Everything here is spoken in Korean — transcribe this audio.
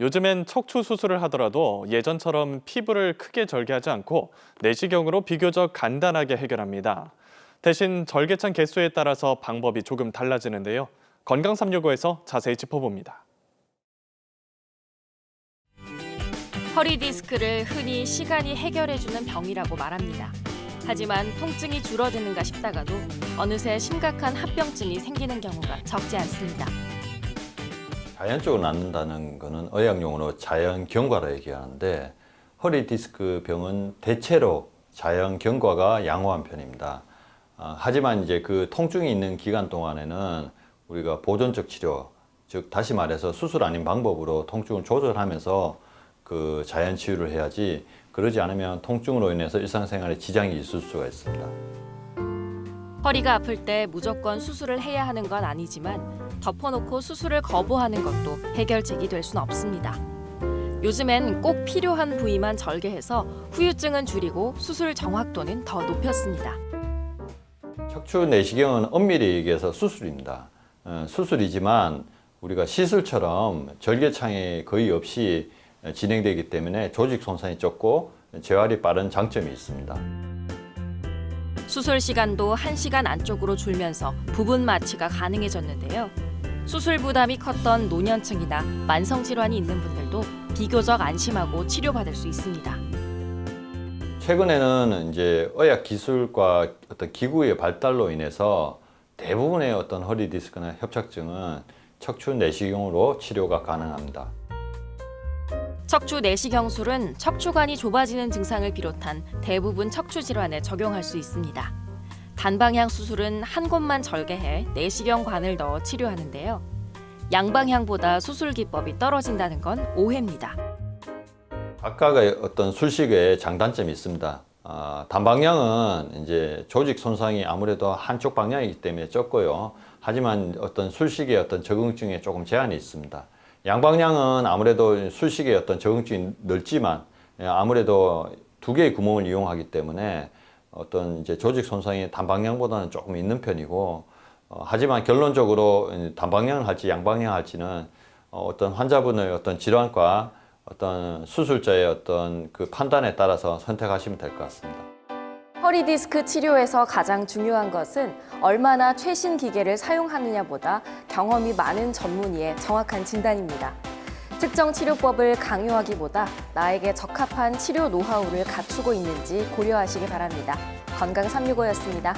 요즘엔 척추 수술을 하더라도 예전처럼 피부를 크게 절개하지 않고 내시경으로 비교적 간단하게 해결합니다. 대신 절개창 개수에 따라서 방법이 조금 달라지는데요. 건강 365에서 자세히 짚어봅니다. 허리 디스크를 흔히 시간이 해결해주는 병이라고 말합니다. 하지만 통증이 줄어드는가 싶다가도 어느새 심각한 합병증이 생기는 경우가 적지 않습니다. 자연적으로 낫는다는 것은 의학용어로 자연 경과라 얘기하는데 허리 디스크 병은 대체로 자연 경과가 양호한 편입니다. 아, 하지만 이제 그 통증이 있는 기간 동안에는 우리가 보존적 치료, 즉 다시 말해서 수술 아닌 방법으로 통증을 조절하면서 그 자연 치유를 해야지 그러지 않으면 통증으로 인해서 일상생활에 지장이 있을 수가 있습니다. 허리가 아플 때 무조건 수술을 해야 하는 건 아니지만 덮어놓고 수술을 거부하는 것도 해결책이 될 수는 없습니다. 요즘엔 꼭 필요한 부위만 절개해서 후유증은 줄이고 수술 정확도는 더 높였습니다. 척추 내시경은 엄밀히 얘기해서 수술입니다. 어, 수술이지만 우리가 시술처럼 절개창이 거의 없이 진행되기 때문에 조직 손상이 적고 재활이 빠른 장점이 있습니다. 수술 시간도 1시간 안쪽으로 줄면서 부분 마취가 가능해졌는데요. 수술 부담이 컸던 노년층이나 만성 질환이 있는 분들도 비교적 안심하고 치료받을 수 있습니다. 최근에는 이제 의학 기술과 어떤 기구의 발달로 인해서 대부분의 어떤 허리 디스크나 협착증은 척추 내시경으로 치료가 가능합니다. 척추 내시경술은 척추관이 좁아지는 증상을 비롯한 대부분 척추 질환에 적용할 수 있습니다. 단방향 수술은 한 곳만 절개해 내시경관을 넣어 치료하는데요. 양방향보다 수술 기법이 떨어진다는 건 오해입니다. 각각의 어떤 술식의 장단점이 있습니다. 아, 단방향은 이제 조직 손상이 아무래도 한쪽 방향이기 때문에 적고요. 하지만 어떤 술식의 어떤 적응증에 조금 제한이 있습니다. 양방향은 아무래도 술식의 어떤 적응증이 넓지만 예, 아무래도 두 개의 구멍을 이용하기 때문에 어떤 이제 조직 손상이 단방향보다는 조금 있는 편이고 어, 하지만 결론적으로 단방향을 할지 양방향 할지는 어, 어떤 환자분의 어떤 질환과 어떤 수술자의 어떤 그 판단에 따라서 선택하시면 될 것 같습니다. 허리 디스크 치료에서 가장 중요한 것은 얼마나 최신 기계를 사용하느냐보다 경험이 많은 전문의의 정확한 진단입니다. 특정 치료법을 강요하기보다 나에게 적합한 치료 노하우를 갖추고 있는지 고려하시기 바랍니다. 건강 365였습니다.